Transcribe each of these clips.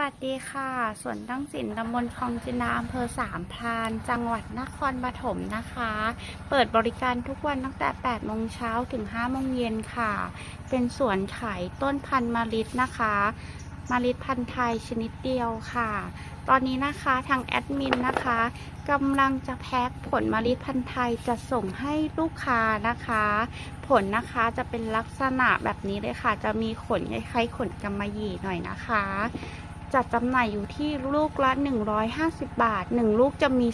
วัสดีค่ะสวนตั้งสินตำบลคลองจินดาอำเภอสามพราน จังหวัดนครปฐมนะคะ เปิดบริการทุกวันตั้งแต่8โมงเช้าถึง5โมงเย็นค่ะ เป็นสวนขายต้นพันธุ์มะลินะคะมะลิพันธุ์ไทยชนิดเดียวค่ะ ตอนนี้นะคะทางแอดมินนะคะกำลังจะแพ็คผลมะลิพันธุ์ไทยจะส่งให้ลูกค้านะคะ ผลนะคะจะเป็นลักษณะแบบนี้เลยค่ะ จะมีขนคล้ายๆขนกำมะหยี่หน่อยนะคะ จัดจำหน่ายอยู่ที่ลูกละ 150 บาท 1 ลูกจะมี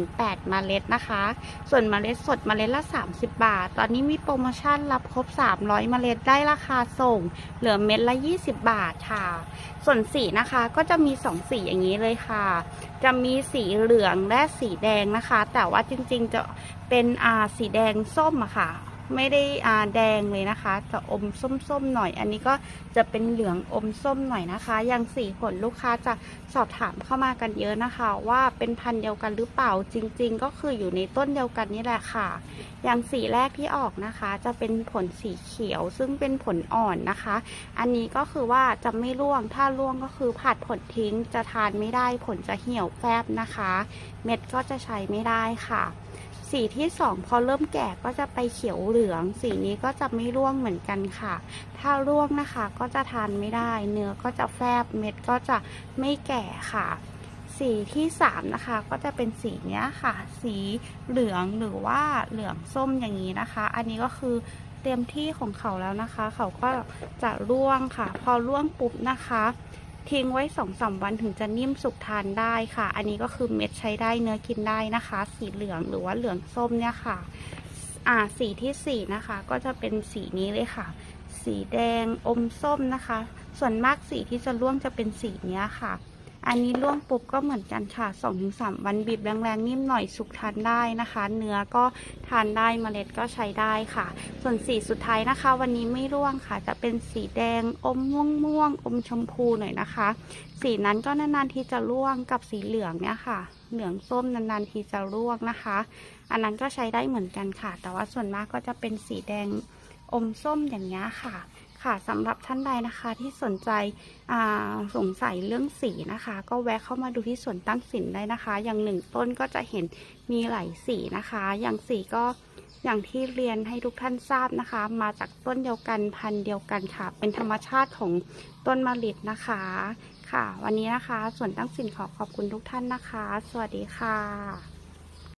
4-8 เมล็ดนะคะ ส่วนเมล็ดสดเมล็ดละ 30 บาท ตอนนี้มีโปรโมชั่นรับครบ 300 เมล็ดได้ราคาส่ง เหลือเม็ดละ 20 บาทค่ะ ส่วนสีนะคะก็จะมี 2 สีอย่างนี้เลยค่ะ จะมีสีเหลืองและสีแดงนะคะ แต่ว่าจริงๆจะเป็นอ่าสีแดงส้มอะค่ะ ไม่ได้อ่าแดงเลยนะคะ จะอมส้มๆหน่อย อันนี้ก็จะเป็นเหลืองอมส้มหน่อยนะคะอย่างสีผลลูกค้าจะสอบถามเข้ามากันเยอะนะคะ ว่าเป็นพันธุ์เดียวกันหรือเปล่าจริง ๆ ก็คืออยู่ในต้นเดียวกันนี่แหละค่ะ อย่างสีแรกที่ออกนะคะ จะเป็นผลสีเขียวซึ่งเป็นผลอ่อนนะคะ อันนี้ก็คือว่าจะไม่ร่วงถ้าร่วงก็คือผัดผลทิ้งจะทานไม่ได้ผลจะเหี่ยวแฟบนะคะ เม็ดก็จะใช้ไม่ได้ค่ะ สีที่สองพอเริ่มแก่ก็จะไปเขียวเหลือง สีนี้ก็จะไม่ร่วงเหมือนกันค่ะ ถ้าร่วงนะคะก็จะทานไม่ได้ เนื้อก็จะแฟบเม็ดก็จะไม่แก่ค่ะ สีที่สามนะคะก็จะเป็นสีเนี้ยค่ะ สีเหลืองหรือว่าเหลืองส้มอย่างนี้นะคะ อันนี้ก็คือเต็มที่ของเขาแล้วนะคะ เขาก็จะร่วงค่ะ พอร่วงปุ๊บนะคะ ทิ้งไว้สองสามวันถึงจะนิ่มสุกทานได้ค่ะ อันนี้ก็คือเม็ดใช้ได้เนื้อกินได้นะคะ สีเหลืองหรือว่าเหลืองส้มเนี่ยค่ะ อ่าสีที่สี่นะคะ ก็จะเป็นสีนี้เลยค่ะ สีแดงอมส้มนะคะ ส่วนมากสีที่จะร่วงจะเป็นสีเนี้ยค่ะ อันนี้ร่วงปุ๊บก็เหมือนกันค่ะ 2-3 วันบีบแรงๆ นิ่มหน่อยสุกทานได้นะคะ เนื้อก็ทานได้เมล็ดก็ใช้ได้ค่ะ ส่วนสีสุดท้ายนะคะ วันนี้ไม่ร่วงค่ะ จะเป็นสีแดงอมม่วงม่วงๆอมชมพูหน่อยนะคะ สีนั้นก็นานๆทีจะร่วงกับสีเหลืองเนี่ยค่ะ เหลืองส้มนานๆทีจะร่วงนะคะ อันนั้นก็ใช้ได้เหมือนกันค่ะ แต่ว่าส่วนมากก็จะเป็นสีแดงอมส้มอย่างนี้ยค่ะ ค่ะสำหรับท่านใดนะคะที่สนใจสงสัยเรื่องสีนะคะ ก็แวะเข้ามาดูที่สวนตั้งสินได้นะคะ อย่างหนึ่งต้นก็จะเห็นมีหลายสีนะคะ อย่างสีก็อย่างที่เรียนให้ทุกท่านทราบนะคะ มาจากต้นเดียวกันพันธุ์เดียวกันค่ะ เป็นธรรมชาติของต้นมะลินะคะค่ะ วันนี้นะคะสวนตั้งสินขอขอบคุณทุกท่านนะคะ สวัสดีค่ะ